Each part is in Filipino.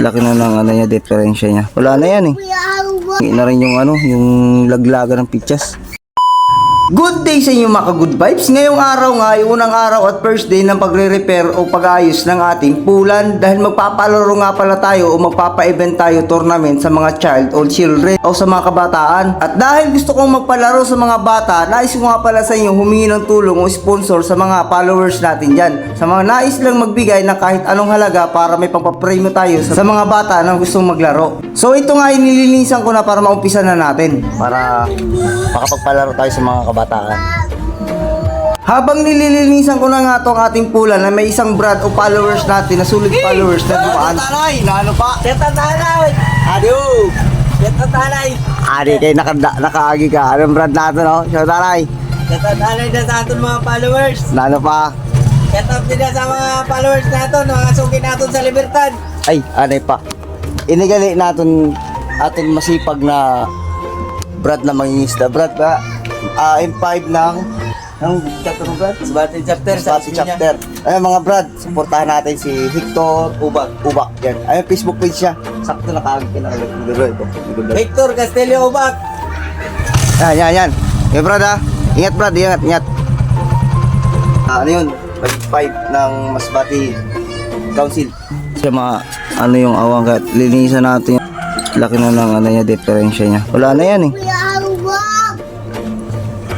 Laki na ng ano niya, diferensya niya. Wala na yan eh. Hindi na rin yung ano, yung laglaga ng pitchas. Good day sa inyo mga ka-good vibes. Ngayong araw nga, yung unang araw at first day ng pagre-repair o pag-ayos ng ating pulan dahil magpapalaro nga pala tayo o magpapa-event tayo tournament sa mga child or children o sa mga kabataan. At dahil gusto kong magpalaro sa mga bata, nais ko nga pala sa inyo humingi ng tulong o sponsor sa mga followers natin dyan. Sa mga nais lang magbigay ng kahit anong halaga para may pampapremyo tayo sa, sa mga bata na gustong maglaro. So ito nga inilinisan ko na para maumpisa na natin. Para makapagpalaro tayo sa mga kabataan. Habang nililinisan ko na nga to ang ating pula na may isang brad o followers natin na sulit followers na dumaan. Tanay, na ano pa? Seta tanay! Adiyo! Seta tanay! Adi kayo naka, nakaagi ka. Anong brad natin oh? Siya tanay. Seta tanay na sa aton mga followers! Na ano pa? Set up din na sa mga followers natin, mga suki natin sa Libertad! Ay, anay pa. Inigali natin ating masipag na brad na mangingisda. Brad ba? Ah, M5 ng ng chapter ng brad? Sabati chapter sa Sa chapter. Ayun mga brad, supportahan natin si Hector Ubak. Ubak yan. Ayun, Facebook page siya. Sakto na ito. Victor Castelio Ubak! Yan, yan, yan. Okay, brad ha. Ingat brad, ingat, ingat. Ah, ano yun? Pag 5 ng Masbati Council. Siya mga, ano yung awang kahit linisan natin. Laki na ng ano niya, diferensya niya. Wala na yan eh.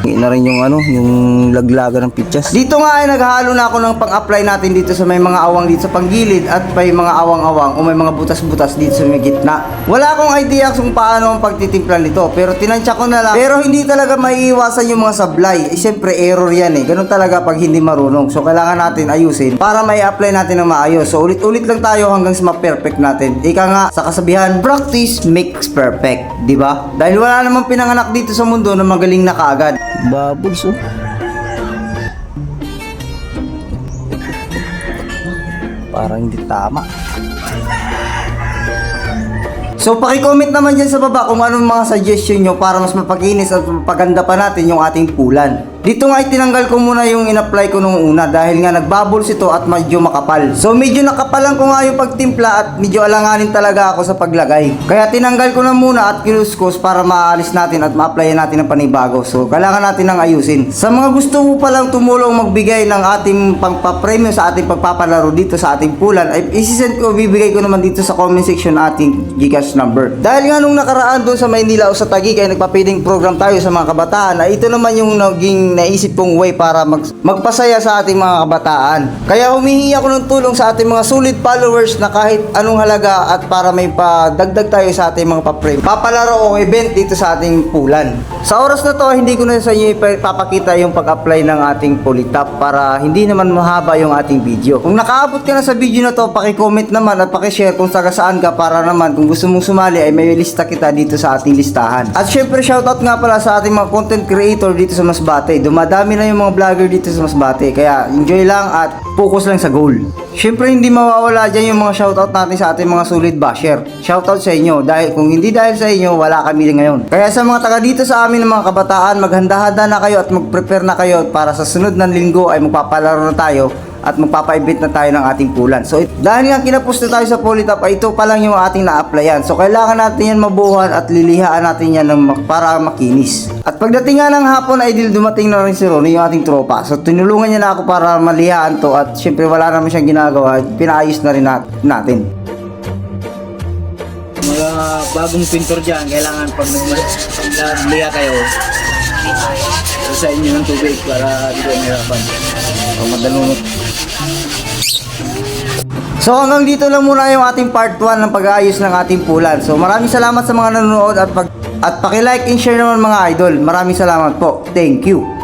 Na rin yung ano, yung laglaga ng pitchas. Dito nga ay naghahalo na ako ng pang-apply natin dito sa may mga awang dito sa panggilid at may mga awang-awang o may mga butas-butas dito sa may gitna. Wala akong idea kung paano ang pagtitimpla nito pero tinansya ko na lang. Pero hindi talaga maiiwasan yung mga sablay. Eh, Siyempre error yan eh. Ganun talaga pag hindi marunong. So kailangan natin ayusin para may apply natin ng maayos. So ulit-ulit lang tayo hanggang sa ma-perfect natin. Ika nga sa kasabihan, practice makes perfect. di ba? Dahil wala namang pinanganak dito sa mundo na magaling na kaagad. Bubbles oh. Parang hindi tama. So paki-comment naman dyan sa baba kung anong mga suggestion nyo para mas mapaginis at mapaganda pa natin yung ating pulan. Dito nga itinanggal ko muna yung in-apply ko nung una dahil nga nagbubbles ito at medyo makapal. So medyo nakapalan ko nga yung pagtimpla at medyo alanganin talaga ako sa paglagay. Kaya tinanggal ko na muna at kinuskos para maalis natin at ma-applyan natin ng panibago. So kailangan natin ng ayusin. Sa mga gusto mo palang tumulong magbigay ng ating pangpapremyo sa ating pagpapalaro dito sa ating pulan ay isisend ko, bibigay ko naman dito sa comment section ating Gcash number. Dahil nga nung nakaraan doon sa Maynila o sa Taguig ay nagpa-feeding program tayo sa mga kabataan ay ito naman yung naging naisip kong way para mag- magpasaya sa ating mga kabataan. Kaya humihingi ako ng tulong sa ating mga sulit followers na kahit anong halaga at para may padagdag tayo sa ating mga paprem. Papalaro o event dito sa ating pulan. Sa oras na to, hindi ko na sa inyo ipapakita yung pag-apply ng ating Polytop para hindi naman mahaba yung ating video. Kung nakaabot ka na sa video na to, paki-comment naman at paki-share kung taga saan ka para naman kung gusto mong sumali ay may lista kita dito sa ating listahan. At syempre shoutout nga pala sa ating mga content creator dito sa Masbate. Dumadami na yung mga vlogger dito sa Masbate. Kaya enjoy lang at focus lang sa goal. Syempre hindi mawawala dyan yung mga shoutout natin sa ating mga solid basher. Shoutout sa inyo dahil kung hindi dahil sa inyo wala kami ngayon. Kaya sa mga taga dito sa amin ng mga kabataan maghanda-handa na kayo at mag-prepare na kayo para sa sunod na linggo ay magpapalaro na tayo at magpapa-event na tayo ng ating pulan. So, dahil nga kinapos na tayo sa Polytop, ay ito pa lang yung ating na-applyan. So, kailangan natin yan mabuhan at lilihaan natin yan ng para makinis. At pagdating nga ng hapon ay dumating na rin si Ronnie, yung ating tropa. So, tinulungan niya na ako para malihaan to at syempre wala naman siyang ginagawa. Pinaayos na rin nat- natin. Mga bagong pintor dyan, kailangan pag nagliha kayo, sa inyo ng tubig para di kayo mahirapan. O madalunot. So hanggang dito lang muna yung ating part 1 ng pag-aayos ng ating pulan. So maraming salamat sa mga nanonood at pag at paki-like and share naman mga idol. Maraming salamat po. Thank you.